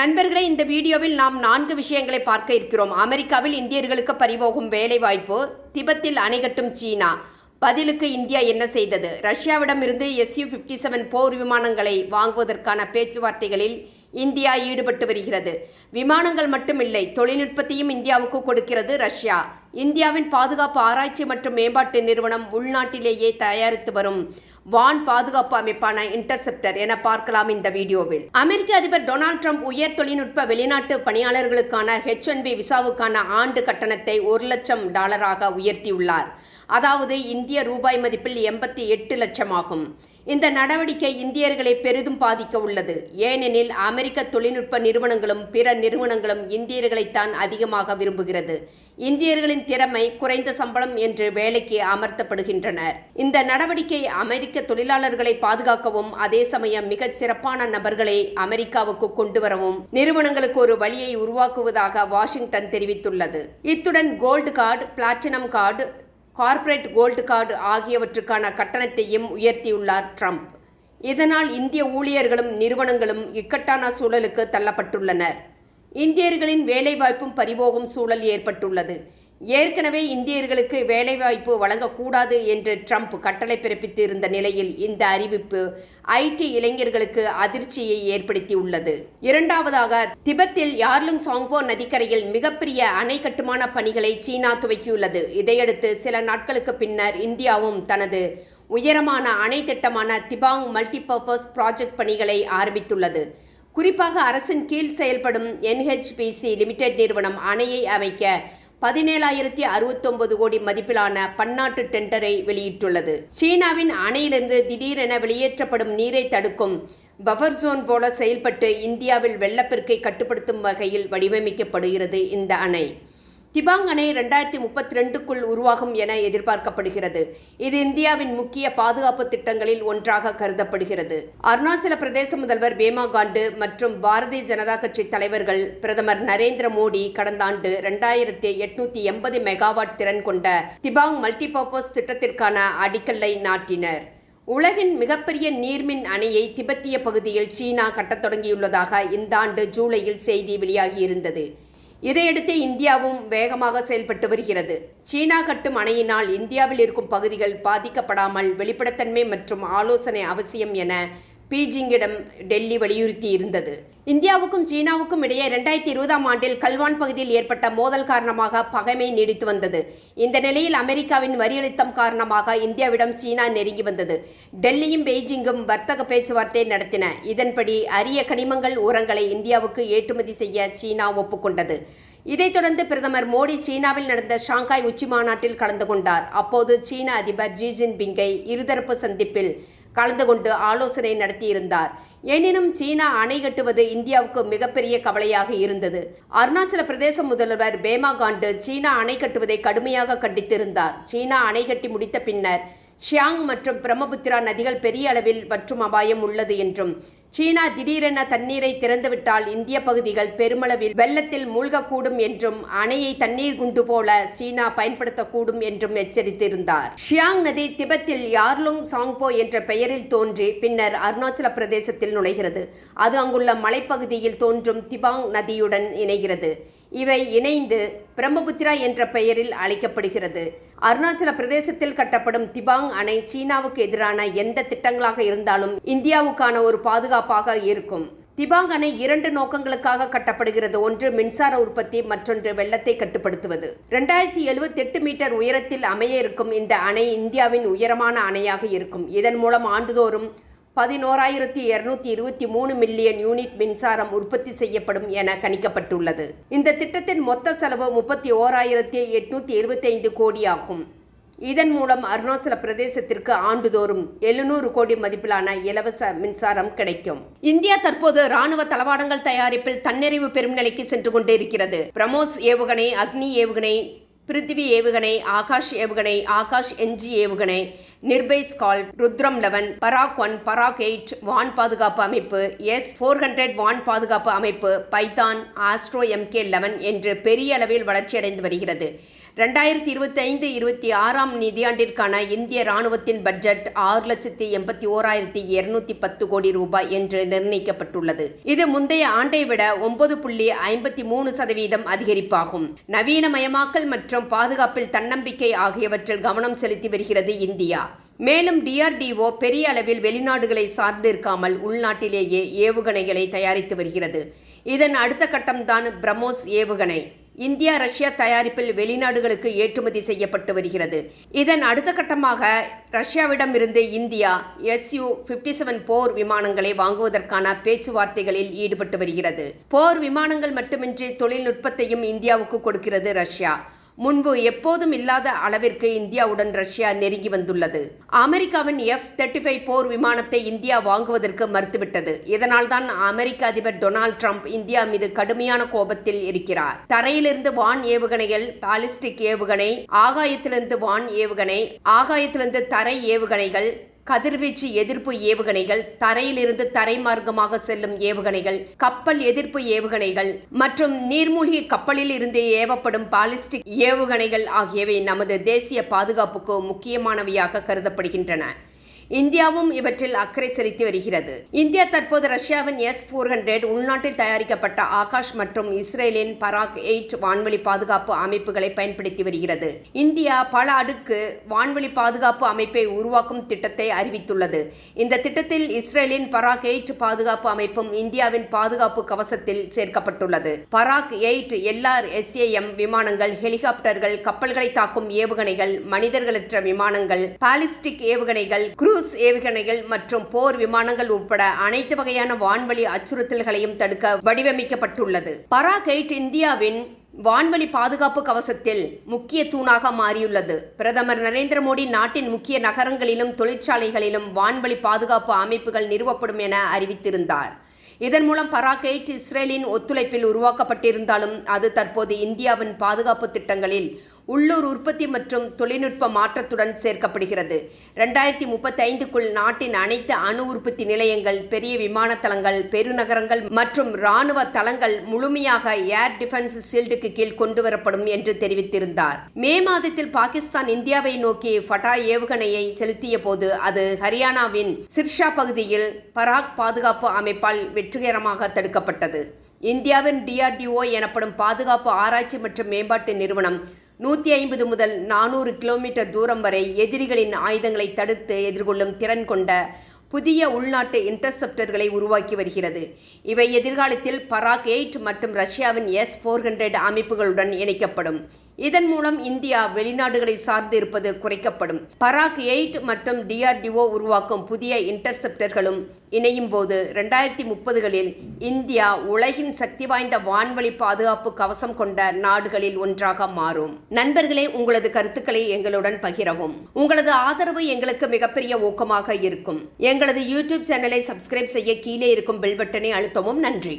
நண்பர்களே இந்த வீடியோவில் நாம் நான்கு விஷயங்களை பார்க்க இருக்கிறோம். அமெரிக்காவில் இந்தியர்களுக்கு பறிபோகும் வேலைவாய்ப்பு திபெத்தில் அணைகட்டும் சீனா. பதிலுக்கு இந்தியா என்ன செய்தது? ரஷ்யாவிடமிருந்து எஸ்யூ ஃபிஃப்டி செவன் போர் விமானங்களை வாங்குவதற்கான பேச்சுவார்த்தைகளில் இந்தியா ஈடுபட்டு வருகிறது. விமானங்கள் மட்டுமில்லை தொழில்நுட்பத்தையும் இந்தியாவுக்கு கொடுக்கிறது ரஷ்யா. இந்தியாவின் பாதுகாப்பு ஆராய்ச்சி மற்றும் மேம்பாட்டு நிறுவனம் உள்நாட்டிலேயே தயாரித்து வரும் வான் பாதுகாப்பு அமைப்பான இன்டர்செப்டர் என பார்க்கலாம் இந்த வீடியோவில். அமெரிக்க அதிபர் டொனால்ட் ட்ரம்ப் உயர் தொழில்நுட்ப வெளிநாட்டு பணியாளர்களுக்கான ஹெச் ஒன் பி விசாவுக்கான ஆண்டு கட்டணத்தை ஒரு லட்சம் டாலராக உயர்த்தியுள்ளார். அதாவது இந்திய ரூபாய் மதிப்பில் எண்பத்தி எட்டு லட்சம் ஆகும் இந்த நடவடிக்கை இந்தியர்களை பெரிதும் பாதிக்க உள்ளது ஏனெனில் அமெரிக்க தொழில்நுட்ப நிறுவனங்களும் பிற நிறுவனங்களும் இந்தியர்களைத்தான் அதிகமாக விரும்புகிறது. இந்தியர்களின் திறமை குறைந்த சம்பளம் என்று வேலைக்கு அமர்த்தப்படுகின்றனர். இந்த நடவடிக்கை அமெரிக்க தொழிலாளர்களை பாதுகாக்கவும் அதே சமயம் மிகச் சிறப்பான நபர்களை அமெரிக்காவுக்கு கொண்டு வரவும் நிறுவனங்களுக்கு ஒரு வழியை உருவாக்குவதாக வாஷிங்டன் தெரிவித்துள்ளது. இத்துடன் gold card platinum card corporate gold card ஆகியவற்றுக்கான கட்டணத்தையும் உயர்த்தியுள்ளார் ட்ரம்ப். இதனால் இந்திய ஊழியர்களும் நிறுவனங்களும் இக்கட்டான சூழலுக்கு தள்ளப்பட்டுள்ளனர். இந்தியர்களின் வேலைவாய்ப்பும் பறிபோகும் சூழல் ஏற்பட்டுள்ளது. ஏற்கனவே இந்தியர்களுக்கு வேலைவாய்ப்பு வழங்கக்கூடாது என்று ட்ரம்ப் கட்டளை பிறப்பித்து இருந்த நிலையில் இந்த அறிவிப்பு ஐடி இளைஞர்களுக்கு அதிர்ச்சியை ஏற்படுத்தியுள்ளது. இரண்டாவதாக திபெத்தில் யார்லுங் சாங்போ நதிக்கரையில் மிகப்பெரிய அணை கட்டுமான பணிகளை சீனா துவக்கியுள்ளது. இதையடுத்து சில நாட்களுக்கு பின்னர் இந்தியாவும் தனது உயரமான அணை திட்டமான திபாங் மல்டிபர்பஸ் ப்ராஜெக்ட் பணிகளை ஆரம்பித்துள்ளது. குறிப்பாக அரசின் கீழ் செயல்படும் என்ஹெச்பிசி லிமிடெட் நிறுவனம் அணையை அமைக்க பதினேழாயிரத்தி அறுபத்தொன்பது கோடி மதிப்பிலான பன்னாட்டு டெண்டரை வெளியிட்டுள்ளது. சீனாவின் அணையிலிருந்து திடீரென வெளியேற்றப்படும் நீரை தடுக்கும் பஃபர் ஜோன் போல செயல்பட்டு இந்தியாவில் வெள்ளப்பெருக்கை கட்டுப்படுத்தும் வகையில் வடிவமைக்கப்படுகிறது இந்த அணை. திபாங் அணை ரெண்டாயிரத்தி முப்பத்தி ரெண்டுக்குள் உருவாகும் என எதிர்பார்க்கப்படுகிறது. இது இந்தியாவின் முக்கிய பாதுகாப்பு திட்டங்களில் ஒன்றாக கருதப்படுகிறது. அருணாச்சல பிரதேச முதல்வர் பேமா காண்டு மற்றும் பாரதிய ஜனதா கட்சி தலைவர்கள் பிரதமர் நரேந்திர மோடி கடந்த ஆண்டு ரெண்டாயிரத்தி எட்நூத்தி எண்பது மெகாவாட் திறன் கொண்ட திபாங் மல்டிபர்பஸ் திட்டத்திற்கான அடிக்கல்லை நாட்டினர். உலகின் மிகப்பெரிய நீர்மின் அணையை திபெத்திய பகுதியில் சீனா கட்டத் தொடங்கியுள்ளதாக இந்த ஆண்டு ஜூலையில் செய்தி வெளியாகியிருந்தது. இதையடுத்து இந்தியாவும் வேகமாக செயல்பட்டு வருகிறது. சீனா கட்டும் அணையினால் இந்தியாவில் இருக்கும் பகுதிகள் பாதிக்கப்படாமல் வெளிப்படைத்தன்மை மற்றும் ஆலோசனை அவசியம் என பீஜிங்கிடம் டெல்லி வலியுறுத்தி இருந்தது. இந்தியாவுக்கும் சீனாவுக்கும் இடையே இரண்டாயிரத்தி இருபதாம் ஆண்டில் கல்வான் பகுதியில் ஏற்பட்ட மோதல் காரணமாக பகைமை நீடித்து வந்தது. இந்த நிலையில் அமெரிக்காவின் வரி அழுத்தம் காரணமாக இந்தியாவிடம் சீனா நெருங்கி வந்தது. டெல்லியும் பெய்ஜிங்கும் வர்த்தக பேச்சுவார்த்தை நடத்தின. இதன்படி அரிய கனிமங்கள் உரங்களை இந்தியாவுக்கு ஏற்றுமதி செய்ய சீனா ஒப்புக்கொண்டது. இதைத் தொடர்ந்து பிரதமர் மோடி சீனாவில் நடந்த ஷாங்காய் உச்சி மாநாட்டில் கலந்து கொண்டார். அப்போது சீன அதிபர் ஜி ஜின்பிங்கை இருதரப்பு சந்திப்பில் கலந்து கொண்டு ஆலோசனை நடத்தியிருந்தார். எனினும் சீனா அணை கட்டுவது இந்தியாவுக்கு மிகப்பெரிய கவலையாக இருந்தது. அருணாச்சல பிரதேச முதல்வர் பேமா காண்டு சீனா அணை கட்டுவதை கடுமையாக கண்டித்திருந்தார். சீனா அணை கட்டி முடித்த பின்னர் ஷியாங் மற்றும் பிரம்மபுத்திரா நதிகள் பெரிய அளவில் வற்றும் அபாயம் உள்ளது என்றும் சீனா திடீரென தண்ணீரை திறந்துவிட்டால் இந்திய பகுதிகள் பெருமளவில் வெள்ளத்தில் மூழ்கக்கூடும் என்றும் அணையை தண்ணீர் குண்டு போல சீனா பயன்படுத்தக்கூடும் என்றும் எச்சரித்திருந்தார். ஷியாங் நதி திபெத்தில் யார்லுங் சாங்போ என்ற பெயரில் தோன்றி பின்னர் அருணாச்சல பிரதேசத்தில் நுழைகிறது. அது அங்குள்ள மலைப்பகுதியில் தோன்றும் திபாங் நதியுடன் இணைகிறது. இவை இணைந்து பிரம்மபுத்திரா என்ற பெயரில் அழைக்கப்படுகிறது. அருணாச்சல பிரதேசத்தில் கட்டப்படும் திபாங் அணை சீனாவுக்கு எதிரான எந்த திட்டங்களாக இருந்தாலும் இந்தியாவுக்கான ஒரு பாதுகாப்பாக இருக்கும். திபாங் அணை இரண்டு நோக்கங்களுக்காக கட்டப்படுகிறது. ஒன்று மின்சார உற்பத்தி மற்றொன்று வெள்ளத்தை கட்டுப்படுத்துவது. ரெண்டாயிரத்தி எழுபத்தி எட்டு மீட்டர் உயரத்தில் அமைய இருக்கும் இந்த அணை இந்தியாவின் உயரமான அணையாக இருக்கும். இதன் மூலம் ஆண்டுதோறும் பதினோராயிரத்தி இருநூத்தி இருபத்தி மூணு மில்லியன் யூனிட் மின்சாரம் உற்பத்தி செய்யப்படும் என கணிக்கப்பட்டுள்ளது. இந்த திட்டத்தின் மொத்த செலவு முப்பத்தி ஓராயிரத்தி எட்நூத்தி இருபத்தைந்து கோடி ஆகும். இதன் மூலம் அருணாச்சல பிரதேசத்திற்கு ஆண்டுதோறும் எழுநூறு கோடி மதிப்பிலான இலவச மின்சாரம் கிடைக்கும். இந்தியா தற்போது ராணுவ தளவாடங்கள் தயாரிப்பில் தன்னிறைவு பெரும் நிலைக்கு சென்று கொண்டிருக்கிறது. பிரமோஸ் ஏவுகணை அக்னி ஏவுகணை பிருத்திவி ஏவுகணை ஆகாஷ் ஏவுகணை ஆகாஷ் என்ஜி ஏவுகணை Nirbhay skol Rudram eleven Barak one Barak eight வான் பாதுகாப்பு அமைப்பு எஸ் ஃபோர் ஹண்ட்ரட் வான் பாதுகாப்பு அமைப்பு பைத்தான் ஆஸ்ட்ரோ எம்கே லெவன் என்று பெரிய அளவில் வளர்ச்சியடைந்து வருகிறது. ரெண்டாயிரத்தி இருபத்தி ஐந்து இருபத்தி ஆறாம் நிதியாண்டிற்கான இந்திய ராணுவத்தின் பட்ஜெட் ஆறு லட்சத்தி எண்பத்தி ஓராயிரத்தி இருநூத்தி பத்து கோடி ரூபாய் என்று நிர்ணயிக்கப்பட்டுள்ளது. இது முந்தைய ஆண்டை விட ஒன்பது புள்ளி ஐம்பத்தி மூணு சதவீதம் அதிகரிப்பாகும். நவீனமயமாக்கல் மற்றும் பாதுகாப்பில் தன்னம்பிக்கை ஆகியவற்றில் கவனம் செலுத்தி வருகிறது இந்தியா. மேலும் டிஆர்டிஓ பெரிய அளவில் வெளிநாடுகளை சார்ந்திருக்காமல் உள்நாட்டிலேயே ஏவுகணைகளை தயாரித்து வருகிறது. இதன் அடுத்த கட்டம்தான் பிரம்மோஸ் ஏவுகணை. இந்தியா ரஷ்யா தயாரிப்பில் வெளிநாடுகளுக்கு ஏற்றுமதி செய்யப்பட்டு வருகிறது. இதன் அடுத்த கட்டமாக ரஷ்யாவிடம் இருந்து இந்தியா எஸ்யூ பிப்டி செவன் போர் விமானங்களை வாங்குவதற்கான பேச்சுவார்த்தைகளில் ஈடுபட்டு வருகிறது. போர் விமானங்கள் மட்டுமின்றி தொழில்நுட்பத்தையும் இந்தியாவுக்கு கொடுக்கிறது ரஷ்யா. முன்பு எப்போதும் இல்லாத அளவிற்கு இந்தியாவுடன் ரஷ்யா நெருங்கி வந்துள்ளது. அமெரிக்காவின் எஃப் தேர்ட்டி ஃபைவ் போர் விமானத்தை இந்தியா வாங்குவதற்கு மறுத்துவிட்டது. இதனால்தான் அமெரிக்க அதிபர் டொனால்ட் ட்ரம்ப் இந்தியா மீது கடுமையான கோபத்தில் இருக்கிறார். தரையிலிருந்து வான் ஏவுகணைகள் பாலிஸ்டிக் ஏவுகணை ஆகாயத்திலிருந்து வான் ஏவுகணை ஆகாயத்திலிருந்து தரை ஏவுகணைகள் கதிர்வீச்சு எதிர்ப்பு ஏவுகணைகள் தரையிலிருந்து தரை மார்க்கமாக செல்லும் ஏவுகணைகள் கப்பல் எதிர்ப்பு ஏவுகணைகள் மற்றும் நீர்மூழ்கி கப்பலில் இருந்து ஏவப்படும் பாலிஸ்டிக் ஏவுகணைகள் ஆகியவை நமது தேசிய பாதுகாப்புக்கு முக்கியமானவையாக கருதப்படுகின்றன. இந்தியாவும் இவற்றில் அக்கறை செலுத்தி வருகிறது. இந்தியா தற்போது ரஷ்யாவின் எஸ் போர் ஹண்ட்ரட் உள்நாட்டில் தயாரிக்கப்பட்ட ஆகாஷ் மற்றும் இஸ்ரேலின் பராக் எயிட் வான்வெளி பாதுகாப்பு அமைப்புகளை பயன்படுத்தி வருகிறது. இந்தியா பல அடுக்கு வான்வெளி பாதுகாப்பு அமைப்பை உருவாக்கும் திட்டத்தை அறிவித்துள்ளது. இந்த திட்டத்தில் இஸ்ரேலின் பராக் எயிட் பாதுகாப்பு அமைப்பும் இந்தியாவின் பாதுகாப்பு கவசத்தில் சேர்க்கப்பட்டுள்ளது. பராக் எயிட் எல்ஆர் எஸ்ஏஎம் விமானங்கள் ஹெலிகாப்டர்கள் கப்பல்களை தாக்கும் ஏவுகணைகள் மனிதர்களற்ற விமானங்கள் பாலிஸ்டிக் ஏவுகணைகள் குரூ குரூஸ் ஏவுகணைகள் மற்றும் போர் விமானங்கள் உட்பட அனைத்து வகையான வான்வழி அச்சுறுத்தல்களையும் தடுக்க வடிவமைக்கப்பட்டுள்ளது. பராகைட் இந்தியாவின் வான்வழி பாதுகாப்பு கவசத்தில் முக்கிய தூணாக மாறியுள்ளது. பிரதமர் நரேந்திர மோடி நாட்டின் முக்கிய நகரங்களிலும் தொழிற்சாலைகளிலும் வான்வழி பாதுகாப்பு அமைப்புகள் நிறுவப்படும் என அறிவித்திருந்தார். இதன் மூலம் பராகைட் இஸ்ரேலின் ஒத்துழைப்பில் உருவாக்கப்பட்டிருந்தாலும் அது தற்போது இந்தியாவின் பாதுகாப்பு திட்டங்களில் உள்ளூர் உற்பத்தி மற்றும் தொழில்நுட்ப மாற்றத்துடன் சேர்க்கப்படுகிறது. ரெண்டாயிரத்தி முப்பத்தைந்துக்குள் நாட்டின் அனைத்து அணு உற்பத்தி நிலையங்கள் பெரிய விமான தளங்கள் பெருநகரங்கள் மற்றும் இராணுவ தளங்கள் முழுமையாக ஏர் டிஃபென்ஸ் சீல்டுக்கு கீழ் கொண்டு வரப்படும் என்று தெரிவித்திருந்தார். மே மாதத்தில் பாகிஸ்தான் இந்தியாவை நோக்கி ஃபட்டா ஏவுகணையை செலுத்திய போது அது ஹரியானாவின் சிர்ஷா பகுதியில் பராக் பாதுகாப்பு அமைப்பால் வெற்றிகரமாக தடுக்கப்பட்டது. இந்தியாவின் டிஆர்டிஓ எனப்படும் பாதுகாப்பு ஆராய்ச்சி மற்றும் மேம்பாட்டு நிறுவனம் நூற்றி ஐம்பது முதல் நானூறு கிலோமீட்டர் தூரம் வரை எதிரிகளின் ஆயுதங்களை தடுத்து எதிர்கொள்ளும் திறன் கொண்ட புதிய உள்நாட்டு இன்டர்செப்டர்களை உருவாக்கி வருகிறது. இவை எதிர்காலத்தில் பராக் எயிட் மற்றும் ரஷ்யாவின் எஸ் ஃபோர் ஹண்ட்ரட் அமைப்புகளுடன் இணைக்கப்படும். இதன் மூலம் இந்தியா வெளிநாடுகளை சார்ந்து இருப்பது குறைக்கப்படும். பராக் எயிட் மற்றும் டிஆர்டிஓ உருவாக்கும் புதிய இன்டர்செப்டர்களும் இணையும் போது ரெண்டாயிரத்தி முப்பதுகளில் இந்தியா உலகின் சக்தி வாய்ந்த வான்வழி பாதுகாப்பு கவசம் கொண்ட நாடுகளில் ஒன்றாக மாறும். நண்பர்களே உங்களது கருத்துக்களை எங்களுடன் பகிரவும். உங்களது ஆதரவு எங்களுக்கு மிகப்பெரிய ஊக்கமாக இருக்கும். எங்களது யூடியூப் சேனலை சப்ஸ்கிரைப் செய்ய கீழே இருக்கும் பெல் பட்டனை அழுத்தவும் நன்றி.